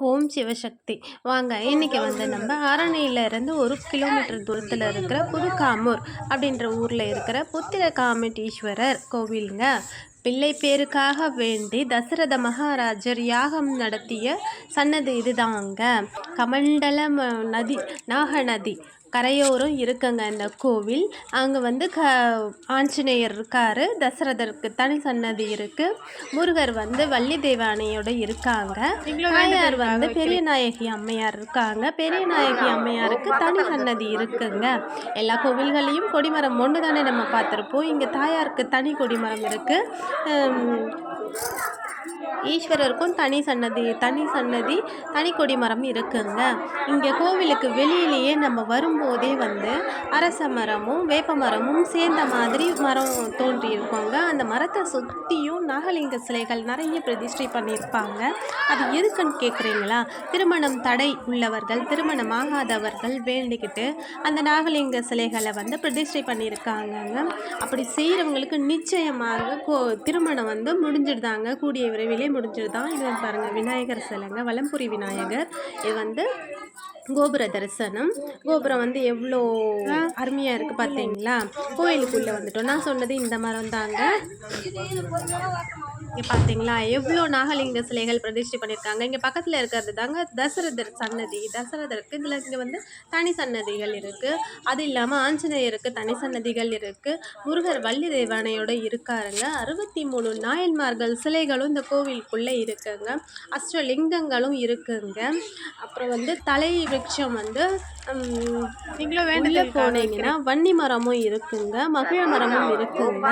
ஓம் சிவசக்தி. வாங்க இன்னைக்கு வந்து நம்ம அரணியில இருந்து ஒரு கிலோமீட்டர் தூரத்தில் இருக்கிற புதுக்காமூர் அப்படின்ற ஊரில் இருக்கிற புத்திர காமெட்டீஸ்வரர் கோவிலுங்க. பிள்ளை பேருக்காக வேண்டி தசரத மகாராஜர் யாகம் நடத்திய சன்னதி இதுதாங்க. கமண்டல நதி நாக நதி கரையோரம் இருக்குங்க இந்த கோவில். அங்கே வந்து க ஆஞ்சநேயர் இருக்கார். தசரதருக்கு தனி சன்னதி இருக்குது முருகர் வந்து வள்ளி தெய்வானையோட இருக்காங்க. தாயார் வந்து பெரிய நாயகி அம்மையார் இருக்காங்க. பெரிய நாயகி அம்மையாருக்கு தனி சன்னதி இருக்குங்க. எல்லா கோவில்களையும் கொடிமரம் ஒன்று தானே நம்ம பார்த்துருப்போம். இங்கே தாயாருக்கு தனி கொடிமரம் இருக்குது ஈஸ்வரருக்கும் தனி சன்னதி தனி சன்னதி தனி கொடிமரம் இருக்குங்க. இங்கே கோவிலுக்கு வெளியிலேயே நம்ம வரும்போதே வந்து அரச மரமும் வேப்ப மரமும் சேர்ந்த மாதிரி மரம் தோன்றி இருக்கோங்க அந்த மரத்தை சுற்றியும் நாகலிங்க சிலைகள் நிறைய பிரதிஷ்டை பண்ணியிருப்பாங்க. அது எதுக்குன்னு கேட்குறீங்களா? திருமணம் தடை உள்ளவர்கள் திருமணம் ஆகாதவர்கள் வேண்டிக்கிட்டு அந்த நாகலிங்க சிலைகளை வந்து பிரதிஷ்டை பண்ணியிருக்காங்கங்க. அப்படி செய்கிறவங்களுக்கு நிச்சயமாக கோ திருமணம் வந்து முடிஞ்சிடுதாங்க. கூடிய விரைவில் முடிஞ்சிடுதான் இது வந்து பாருங்கள் விநாயகர் சிலைங்க வலம்புரி விநாயகர். இது வந்து கோபுர தரிசனம். கோபுரம் வந்து எவ்வளோ அருமையாக இருக்குது பார்த்தீங்களா கோயிலுக்குள்ளே வந்துட்டோம். நான் சொன்னது இந்த மரம் தாங்க. இங்கே பார்த்தீங்களா எவ்வளோ நாகலிங்க சிலைகள் பிரதிஷ்டை பண்ணியிருக்காங்க இங்கே பக்கத்தில் இருக்கிறது தாங்க தசரதர் சன்னதி. தசரதருக்கு இதில் இங்கே வந்து தனி சன்னதிகள் இருக்குது அது இல்லாமல் ஆஞ்சநேயருக்கு தனி சன்னதிகள் இருக்குது முருகர் வள்ளி தேவானையோட இருக்காருங்க. அறுபத்தி மூணு நாயன்மார்கள் சிலைகளும் இந்த கோவிலுக்குள்ளே இருக்குங்க. அஷ்டலிங்கங்களும் இருக்குங்க. அப்புறம் வந்து தலை விருட்சம் வந்து நீங்களும் வேண்டுதல் போனீங்கன்னா வன்னி மரமும் இருக்குங்க மகிழ மரமும் இருக்குங்க.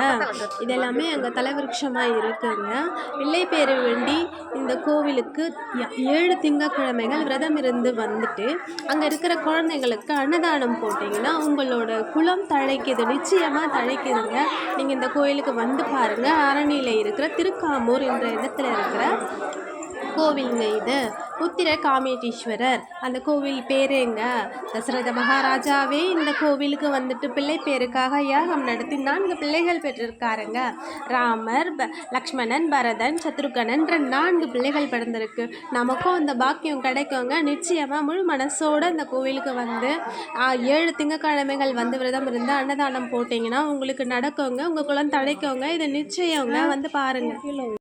இதெல்லாமே அங்கே தலைவிருட்சமாக இருக்குங்க. பிள்ளை பேரு வேண்டி இந்த கோவிலுக்கு ஏழு திங்கக்கிழமைகள் விரதம் இருந்து வந்துட்டு அங்கே இருக்கிற குழந்தைங்களுக்கு அன்னதானம் போட்டிங்கன்னா உங்களோட குலம் தழைக்குது நிச்சயமாக தழைக்குதுங்க நீங்கள் இந்த கோயிலுக்கு வந்து பாருங்கள் அரணியில் இருக்கிற திருக்காமூர் என்ற இடத்துல இருக்கிற கோவிலுங்க இது உத்திர காமேட்டீஸ்வரர். அந்த கோவில் பேருங்க தசரத மகாராஜாவே இந்த கோவிலுக்கு வந்துட்டு பிள்ளை பேருக்காக யாகம் நடத்தி நான்கு பிள்ளைகள் பெற்றிருக்காருங்க. ராமர் ப லக்ஷ்மணன் பரதன் சத்ருகனன்ற நான்கு பிள்ளைகள் பிறந்திருக்கு. நமக்கும் அந்த பாக்கியம் கிடைக்குங்க. நிச்சயமாக முழு மனசோட அந்த கோவிலுக்கு வந்து ஏழு திங்கக்கிழமைகள் வந்து விரதம் இருந்து அன்னதானம் போட்டிங்கன்னா உங்களுக்கு நடக்குங்க. உங்கள் குளம் தடைக்குங்க இது நிச்சயங்க வந்து பாருங்கள்